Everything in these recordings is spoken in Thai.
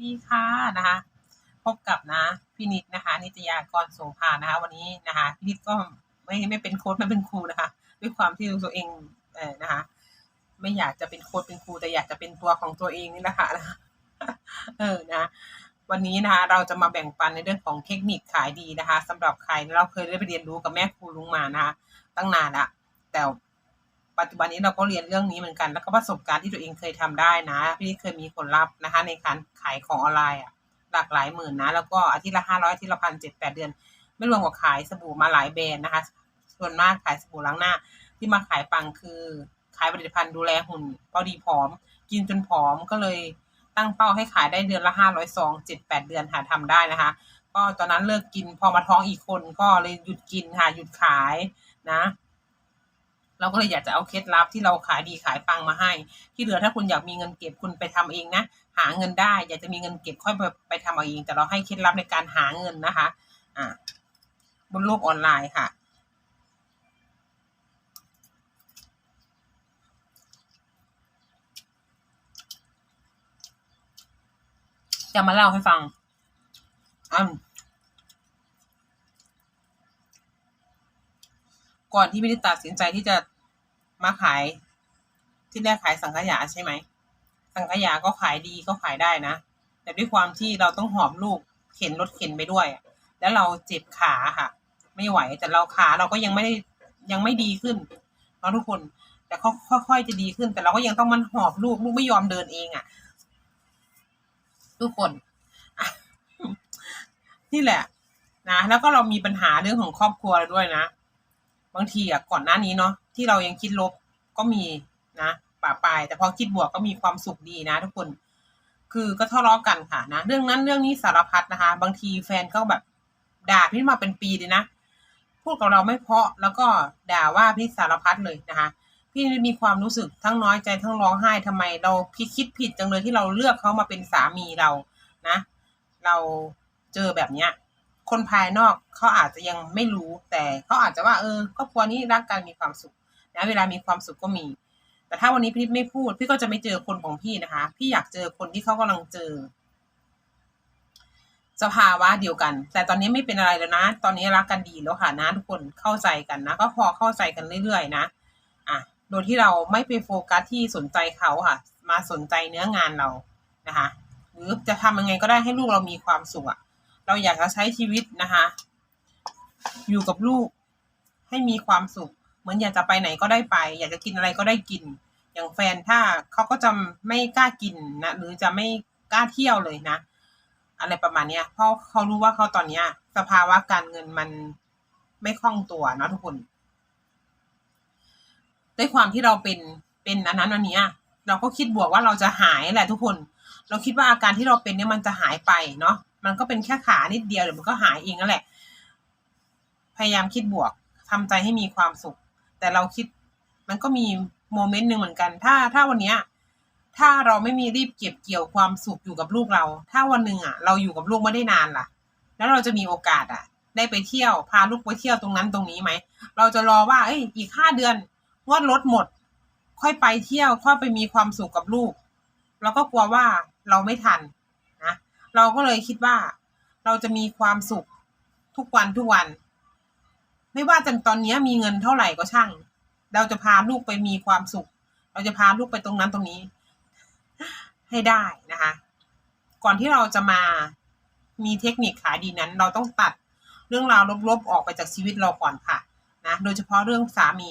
ดีค่ะนะคะ พบกับนะพี่นิดนะคะ นิตยากรโสภานะคะ วันนี้นะคะพี่นิดก็ไม่ไม่เป็นโค้ชไม่เป็นครูนะคะ ด้วยความที่ตัวเองเออนะคะ ไม่อยากจะเป็นโค้ชเป็นครูแต่อยากจะเป็นตัวของตัวเองนี่แหละค่ะนะคะเออนะ วันนี้นะคะเราจะมาแบ่งปันในเรื่องของเทคนิคขายดีนะคะสำหรับใครเราเคยได้ไปเรียนรู้กับแม่ครูลุงมานะคะ ตั้งนานละแต่ ปัจจุบันนี้เราก็เรียนเรื่องนี้เหมือนกัน แล้วก็ประสบการณ์ที่ตัวเองเคยทำได้นะ พี่เคยมีผลลัพธ์นะคะ ในการขายของออนไลน์อะหลากหลายหมื่นนะ แล้วก็อาทิตย์ละห้าร้อยอาทิตย์ละพันเจ็ดแปดเดือน ไม่รวมกับขายสบู่มาหลายแบรนด์นะคะ ส่วนมากขายสบู่ล้างหน้า ที่มาขายปังคือขายผลิตภัณฑ์ดูแลหุ่นพอดีผอม กินจนผอมก็เลยตั้งเป้าให้ขายได้เดือนละห้าร้อยซองเจ็ดแปดเดือนหาทำได้นะคะ ก็ตอนนั้นเลิกกินพอมาท้องอีกคนก็เลยหยุดกินค่ะหยุดขายนะ เราก็เลยอยากจะเอาเคล็ดลับที่เราขายดีขายปังมาให้ ที่เหลือถ้าคุณอยากมีเงินเก็บคุณไปทำเองนะ หาเงินได้ อยากจะมีเงินเก็บค่อยไปไปทำเอาเอง แต่เราให้เคล็ดลับในการหาเงินนะคะ อ่าบนโลกออนไลน์ค่ะ จะมาเล่าให้ฟังอืมก่อนที่ไม่ได้ตัดสินใจที่จะ มาขาย ที่แรกขายสังขยาใช่ไหม สังขยาก็ขายดีก็ขายได้นะ แต่ด้วยความที่เราต้องหอบลูกเข็นรถเข็นไปด้วย แล้วเราเจ็บขาค่ะ ไม่ไหวแต่เราขาเราก็ยังไม่ได้ยังไม่ดีขึ้นเนาะทุกคน แต่เขาค่อยๆจะดีขึ้น แต่เราก็ยังต้องมันหอบลูกลูกไม่ยอมเดินเองอะ ทุกคน นี่แหละ นะแล้วก็เรามีปัญหาเรื่องของครอบครัวเราด้วยนะบางทีอะก่อนหน้านี้เนาะ ที่เรายังคิดลบก็มีนะป่าปลาย แต่พอคิดบวกก็มีความสุขดีนะ ทุกคน คือก็ทะเลาะกันค่ะนะ เรื่องนั้นเรื่องนี้สารพัดนะคะ บางทีแฟนก็แบบด่าพี่มาเป็นปีเลยนะ พูดกับเราไม่เพาะแล้วก็ด่าว่าพี่สารพัดเลยนะคะ พี่มีความรู้สึกทั้งน้อยใจทั้งร้องไห้ทำไม เราพี่คิดผิดจังเลยที่เราเลือกเขามาเป็นสามีเรานะ เราเจอแบบเนี้ยคนภายนอกเขาอาจจะยังไม่รู้แต่เขาอาจจะว่า เออครอบครัวนี้รักกันมีความสุข นะเวลามีความสุขก็มี แต่ถ้าวันนี้พี่ไม่พูด พี่ก็จะไม่เจอคนของพี่นะคะ พี่อยากเจอคนที่เขากำลังเจอสภาวะเดียวกัน แต่ตอนนี้ไม่เป็นอะไรแล้วนะ ตอนนี้รักกันดีแล้วค่ะนะทุกคนเข้าใจกันนะ ก็พอเข้าใจกันเรื่อยๆนะอะโดยที่เราไม่ไปโฟกัสที่สนใจเขาค่ะ มาสนใจเนื้องานเรานะคะ หรือจะทำยังไงก็ได้ให้ลูกเรามีความสุขอะเราอยากจะใช้ชีวิตนะคะ อยู่กับลูกให้มีความสุข เหมือนอยากจะไปไหนก็ได้ไป อยากจะกินอะไรก็ได้กิน อย่างแฟนถ้าเขาก็จะไม่กล้ากินนะหรือจะไม่กล้าเที่ยวเลยนะ อะไรประมาณเนี้ยเพราะเขารู้ว่าเขาตอนเนี้ย สภาวะการเงินมันไม่คล่องตัวนะทุกคนด้วยความที่เราเป็นเป็นอันนั้นอันนี้เราก็คิดบวกว่าเราจะหายแหละทุกคน เราคิดว่าอาการที่เราเป็นเนี่ยมันจะหายไปเนาะมันก็เป็นแค่ขานิดเดียวเดี๋ยวมันก็หายเองนั่นแหละ พยายามคิดบวกทำใจให้มีความสุข แต่เราคิดมันก็มีโมเมนต์หนึ่งเหมือนกัน ถ้าถ้าวันเนี้ยถ้าเราไม่มีรีบเก็บเกี่ยวความสุขอยู่กับลูกเรา ถ้าวันหนึ่งอะ เราอยู่กับลูกไม่ได้นานล่ะ แล้วเราจะมีโอกาสอะ ได้ไปเที่ยวพาลูกไปเที่ยวตรงนั้นตรงนี้ไหม เราจะรอว่า เอ้ย อีกห้าเดือนงวดรถหมด ค่อยไปเที่ยวค่อยไปมีความสุขกับลูก เราก็กลัวว่าเราไม่ทันนะ เราก็เลยคิดว่า เราจะมีความสุขทุกวันทุกวัน ไม่ว่าจะตอนนี้มีเงินเท่าไหร่ก็ช่าง เราจะพาลูกไปมีความสุข เราจะพาลูกไปตรงนั้นตรงนี้ ให้ได้นะคะ ก่อนที่เราจะมามีเทคนิคขายดีนั้น เราต้องตัดเรื่องราวลบๆออกไปจากชีวิตเราก่อนค่ะนะโดยเฉพาะเรื่องสามี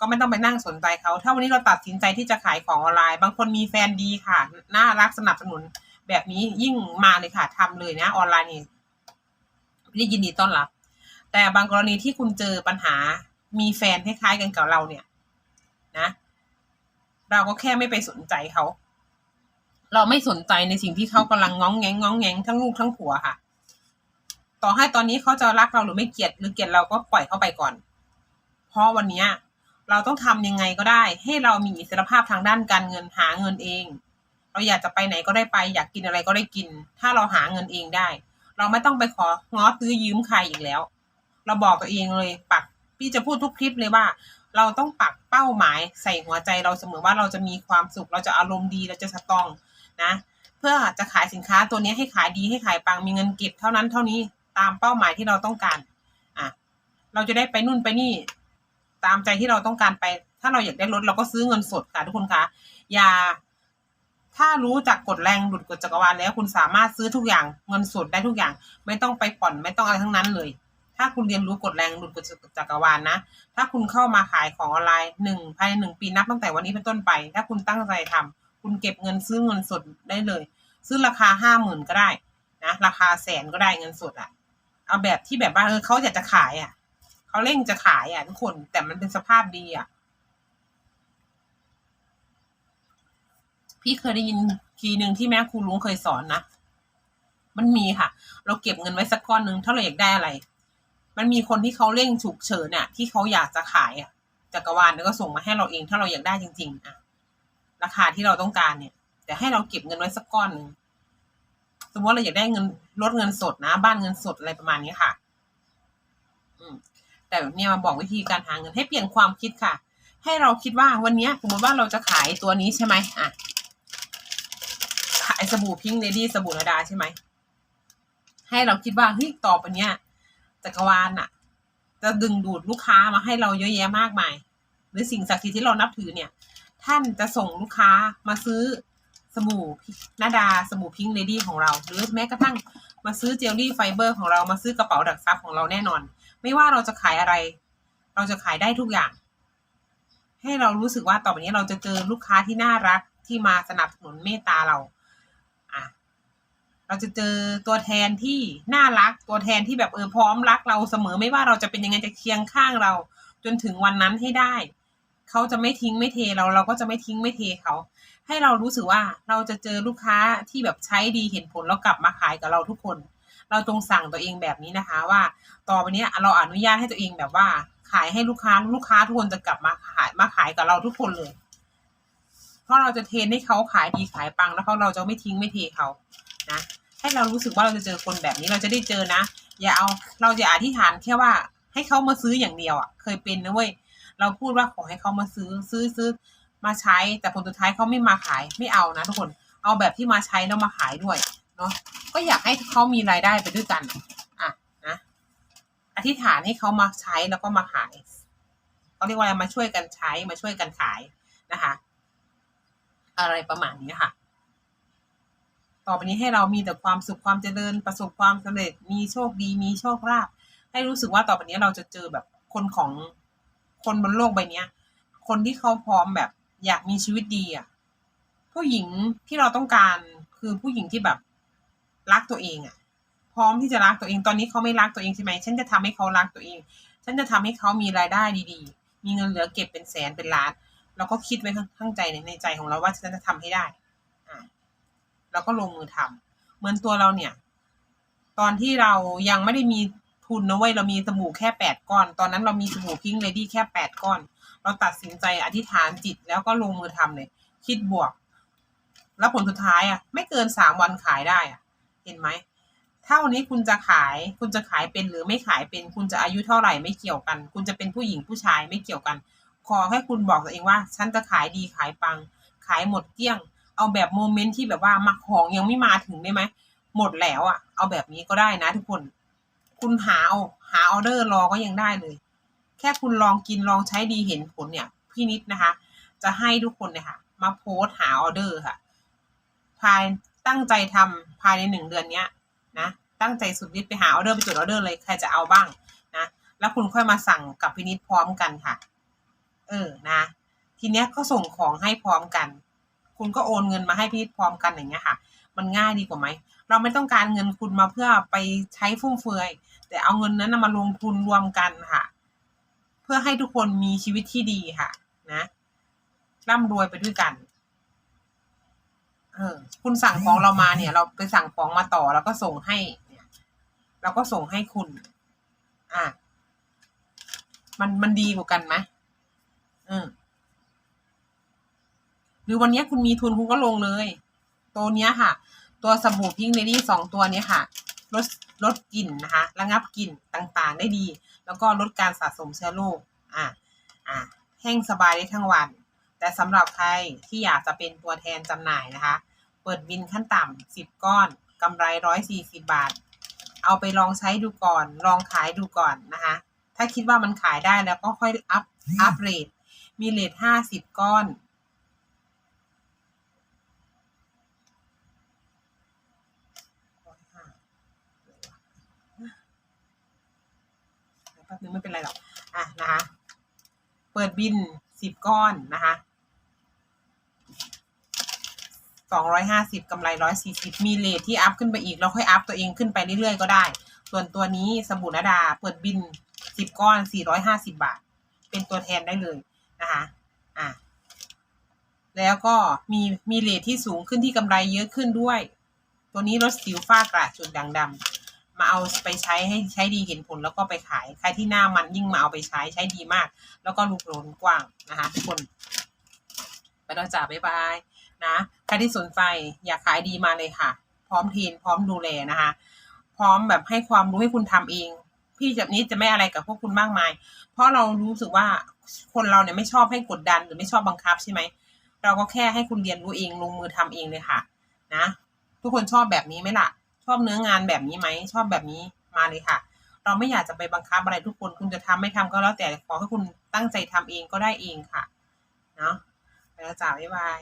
ก็ไม่ต้องไปนั่งสนใจเขา ถ้าวันนี้เราตัดสินใจที่จะขายของออนไลน์ บางคนมีแฟนดีค่ะ น่ารักสนับสนุน แบบนี้ยิ่งมาเลยค่ะทำเลยนะ ออนไลน์นี่ได้ยินดีต้อนรับ แต่บางกรณีที่คุณเจอปัญหามีแฟนคล้ายๆกันกับเราเนี่ย นะ เราก็แค่ไม่ไปสนใจเขาเราไม่สนใจในสิ่งที่เขากำลังง้องแงงง้องแงงทั้งลูกทั้งผัวค่ะ ต่อให้ตอนนี้เขาจะรักเราหรือไม่เกลียดหรือเกลียดเราก็ปล่อยเขาไปก่อน เพราะวันเนี้ยเราต้องทำยังไงก็ได้ ให้เรามีอิสรภาพทางด้านการเงินหาเงินเอง เราอยากจะไปไหนก็ได้ไป อยากกินอะไรก็ได้กิน ถ้าเราหาเงินเองได้ เราไม่ต้องไปของ้อซื้อยืมใครอีกแล้ว เราบอกตัวเองเลยปัก พี่จะพูดทุกคลิปเลยว่า เราต้องปักเป้าหมายใส่หัวใจเราเสมอว่าเราจะมีความสุข เราจะอารมณ์ดีเราจะสตรองนะ เพื่อจะขายสินค้าตัวนี้ให้ขายดีให้ขายปังมีเงินเก็บเท่านั้นเท่านี้ตามเป้าหมายที่เราต้องการอะเราจะได้ไปนู่นไปนี่ ตามใจที่เราต้องการไป ถ้าเราอยากได้รถเราก็ซื้อเงินสดค่ะทุกคนคะอย่าถ้ารู้จักกฎแรงดุดกฎจักรวาลแล้วคุณสามารถซื้อทุกอย่างเงินสดได้ทุกอย่าง ไม่ต้องไปผ่อนไม่ต้องอะไรทั้งนั้นเลย ถ้าคุณเรียนรู้กฎแรงดุดกฎจักรวาลนะ ถ้าคุณเข้ามาขายของออนไลน์หนึ่งภายในหนึ่งปีนับตั้งแต่วันนี้เป็นต้นไป ถ้าคุณตั้งใจทำคุณเก็บเงินซื้อเงินสดได้เลย ซื้อราคาห้าหมื่นก็ได้นะราคาแสนก็ได้เงินสดอะเอาแบบที่แบบว่าเออเขาอยากจะขายอะเขาเร่งจะขายอะทุกคนแต่มันเป็นสภาพดีอะพี่เคยได้ยินทีหนึ่งที่แม่ครูลุงเคยสอนนะ มันมีค่ะ เราเก็บเงินไว้สักก้อนหนึ่งถ้าเราอยากได้อะไร มันมีคนที่เขาเร่งฉุกเฉินเนี่ยที่เขาอยากจะขายอะจักรวาลแล้วก็ส่งมาให้เราเองถ้าเราอยากได้จริง ๆ อะ ราคาที่เราต้องการเนี่ย แต่ให้เราเก็บเงินไว้สักก้อนหนึ่งสมมติเราอยากได้เงินลดเงินสดนะ บ้านเงินสดอะไรประมาณนี้ค่ะ อืม แต่เนี่ยมาบอกวิธีการหาเงินให้เปลี่ยนความคิดค่ะ ให้เราคิดว่าวันนี้สมมติว่าเราจะขายตัวนี้ใช่ไหมอะขายสบู่พิงค์เลดี้สบู่นาดาใช่ไหมให้เราคิดว่าเฮ้ยต่อไปเนี้ย จักรวาลอะจะดึงดูดลูกค้ามาให้เราเยอะแยะมากมาย หรือสิ่งศักดิ์สิทธิ์ที่เรานับถือเนี่ย ท่านจะส่งลูกค้ามาซื้อสบู่นาดาสบู่พิงค์เลดี้ของเรา หรือแม้กระทั่งมาซื้อเจลลี่ไฟเบอร์ของเรามาซื้อกระเป๋าดักซับของเราแน่นอน ไม่ว่าเราจะขายอะไร เราจะขายได้ทุกอย่าง ให้เรารู้สึกว่าต่อไปนี้เราจะเจอลูกค้าที่น่ารักที่มาสนับสนุนเมตตาเรา เราจะเจอตัวแทนที่น่ารักตัวแทนที่แบบเออพร้อมรักเราเสมอไม่ว่าเราจะเป็นยังไงจะเคียงข้างเรา จนถึงวันนั้นให้ได้เขาจะไม่ทิ้งไม่เทเราเราก็จะไม่ทิ้งไม่เทเขาให้เรารู้สึกว่าเราจะเจอลูกค้าที่แบบใช้ดีเห็นผลแล้วกลับมาขายกับเราทุกคน เราจงสั่งตัวเองแบบนี้นะคะ ว่า ต่อไปนี้เราอนุญาตให้ตัวเองแบบว่า ขายให้ลูกค้าลูกค้าทุกคนจะกลับมาขายมาขายกับเราทุกคนเลย เพราะเราจะเทนให้เขาขายดีขายปังแล้วเขาเราจะไม่ทิ้งไม่เทเขานะ ให้เรารู้สึกว่าเราจะเจอคนแบบนี้เราจะได้เจอนะ อย่าเอาเราจะอธิษฐานแค่ว่าให้เขามาซื้ออย่างเดียวอะ เคยเป็นนะเว้ยเราพูดว่าขอให้เขามาซื้อซื้อซื้อมาใช้ แต่ผลสุดท้ายเขาไม่มาขายไม่เอานะทุกคนเอาแบบที่มาใช้แล้วมาขายด้วยเนาะก็อยากให้เขามีรายได้ไปด้วยกันอะนะอธิษฐานให้เขามาใช้แล้วก็มาขายเขาเรียกว่าอะไรมาช่วยกันใช้มาช่วยกันขายนะคะ อะไรประมาณนี้ค่ะ ต่อไปนี้ให้เรามีแต่ความสุขความเจริญประสบความสำเร็จ มีโชคดีมีโชคลาภให้รู้สึกว่าต่อไปนี้เราจะเจอแบบคนของคนบนโลกใบเนี้ย คนที่เขาพร้อมแบบอยากมีชีวิตดีอะผู้หญิงที่เราต้องการคือผู้หญิงที่แบบรักตัวเองอะ พร้อมที่จะรักตัวเองตอนนี้เขาไม่รักตัวเองใช่ไหมฉันจะทำให้เขารักตัวเอง ฉันจะทำให้เขามีรายได้ดีๆ มีเงินเหลือเก็บเป็นแสนเป็นล้าน เราก็คิดไว้ข้างใจในใจของเราว่าฉันจะทำให้ได้ แล้วก็ลงมือทำเหมือนตัวเราเนี่ย ตอนที่เรายังไม่ได้มีทุนนะเว้ยเรามีสบู่แค่แปดก้อน ตอนนั้นเรามีสบู่พิงเลดี้แค่แปดก้อน เราตัดสินใจอธิษฐานจิตแล้วก็ลงมือทำเลย คิดบวก แล้วผลสุดท้ายอะ ไม่เกินสามวันขายได้อะ เห็นไหมถ้าวันนี้คุณจะขาย คุณจะขายเป็นหรือไม่ขายเป็น คุณจะอายุเท่าไหร่ไม่เกี่ยวกัน คุณจะเป็นผู้หญิงผู้ชายไม่เกี่ยวกัน ขอให้คุณบอกตัวเองว่า ฉันจะขายดีขายปัง ขายหมดเกลี้ยง เอาแบบโมเมนต์ที่แบบว่ามาของยังไม่มาถึงได้ไหมหมดแล้วอะ เอาแบบนี้ก็ได้นะทุกคน คุณหาเอาหาออเดอร์รอก็ยังได้เลย แค่คุณลองกินลองใช้ดีเห็นผลเนี่ย พี่นิดนะคะ จะให้ทุกคนเนี่ยค่ะ มาโพสหาออเดอร์ค่ะ ภายตั้งใจทำภายในหนึ่งเดือนเนี้ยนะตั้งใจสุดฤทธิ์ไปหาออเดอร์ไปจดออเดอร์เลยใครจะเอาบ้างนะแล้วคุณค่อยมาสั่งกับพี่นิดพร้อมกันค่ะ เออนะ ทีเนี้ยก็ส่งของให้พร้อมกัน คุณก็โอนเงินมาให้พี่นิดพร้อมกันอย่างเงี้ยค่ะ มันง่ายดีกว่าไหม เราไม่ต้องการเงินคุณมาเพื่อไปใช้ฟุ่มเฟือย แต่เอาเงินนั้นมาลงทุนรวมกันค่ะ เพื่อให้ทุกคนมีชีวิตที่ดีค่ะ นะร่ำรวยไปด้วยกัน เออ คุณสั่งของเรามาเนี่ย เราไปสั่งของมาต่อแล้วก็ส่งให้เนี่ยเราก็ส่งให้คุณ อะ มันมันดีกว่ากันไหมอืม หรือวันนี้คุณมีทุนคุณก็ลงเลย ตัวเนี้ยค่ะ ตัวสบู่พิงเลดี้สองตัวเนี้ยค่ะลดลดกลิ่นนะคะระงับกลิ่นต่างๆ ได้ดี แล้วก็ลดการสะสมเชื้อโรคอ่าอ่าแห้งสบายได้ทั้งวัน แต่สำหรับใครที่อยากจะเป็นตัวแทนจำหน่ายนะคะ เปิดบินขั้นต่ำสิบก้อนกำไรร้อยสี่สิบาท เอาไปลองใช้ดูก่อน ลองขายดูก่อนนะคะ ถ้าคิดว่ามันขายได้แล้วก็ค่อยอัพอัพเรทมีเรทห้าสิบก้อน แป๊บนึงไม่เป็นไรหรอกอะนะคะ เปิดบินสิบก้อนนะคะสองร้อยห้าสิบกำไรร้อยสี่สิบมีเลทที่อัพขึ้นไปอีกเราค่อยอัพตัวเองขึ้นไปเรื่อยๆก็ได้ ส่วนตัวนี้สบู่นาดา เปิดบินสิบก้อนสี่ร้อยห้าสิบบาท เป็นตัวแทนได้เลยนะคะอะแล้วก็มีมีเลทที่สูงขึ้นที่กำไรเยอะขึ้นด้วย ตัวนี้ลดสิวฝ้ากระจุดด่างดำ มาเอาไปใช้ให้ใช้ดีเห็นผลแล้วก็ไปขาย ใครที่หน้ามันยิ่งมาเอาไปใช้ใช้ดีมาก แล้วก็ลูกโลนกว้างนะคะทุกคนไปแล้วจ้าบ๊ายบายนะใครที่สนใจอยากขายดีมาเลยค่ะ พร้อมเทรนพร้อมดูแลนะคะ พร้อมแบบให้ความรู้ให้คุณทำเอง พี่แบบนี้จะไม่อะไรกับพวกคุณมากมาย เพราะเรารู้สึกว่าคนเราเนี่ยไม่ชอบให้กดดันหรือไม่ชอบบังคับใช่ไหมเราก็แค่ให้คุณเรียนรู้เองลงมือทำเองเลยค่ะ นะ ทุกคนชอบแบบนี้ไหมล่ะ ชอบเนื้องานแบบนี้ไหมชอบแบบนี้มาเลยค่ะ เราไม่อยากจะไปบังคับอะไรทุกคนคุณจะทำไม่ทำก็แล้วแต่ขอให้คุณตั้งใจทำเองก็ได้เองค่ะเนาะไปแล้วจ้าบ๊ายบาย